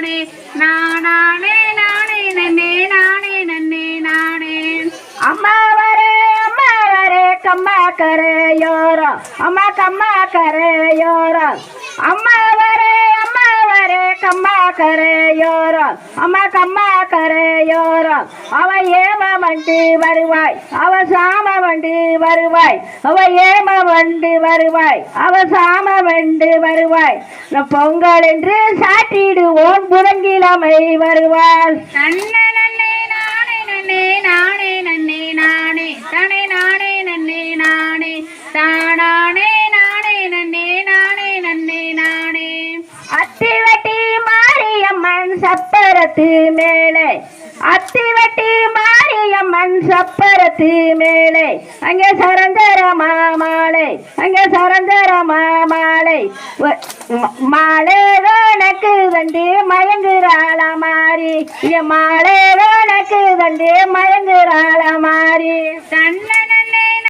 நானே நானே நானே நன்னே நானே நன்னே நானே. அம்மா வரே அம்மா வரே கம்மா கரே யோரா? அம்மா கம்மா கரே யோரா? அம்மா வரே அம்மா வரே கம்மா கரே யோரா? அம்மா கம்மா கரே யோரா? அவ ஏம வண்டி வருவாய் அவ சாம வண்டி வருவாய் அவ ஏம வண்டி வருவாய் அவ சாம வண்டி வருவாய். பொங்கல் என்று சாட்டி சாட்டிடுவோம் புதங்கிழமை வருவாள் நன்னே நன்னே நானே நன்னே நானே நன்னே நானே தானே நானே நன்னே நானே தானானே நானே நன்னே நானே நன்னே நானே. அத்திவட்டி மாரியம்மன் சப்பரத்து மேலே அத்திவட்டி சப்பரத்தி மேலே அங்கே சரந்தர மாமாலை. அங்கே சரந்தர மாமாலை. மாலை வேணக்கு வந்து மயங்குறாள மாறி. மாலை வேணக்கு வந்து மயங்குறாள மாறி. தன்னை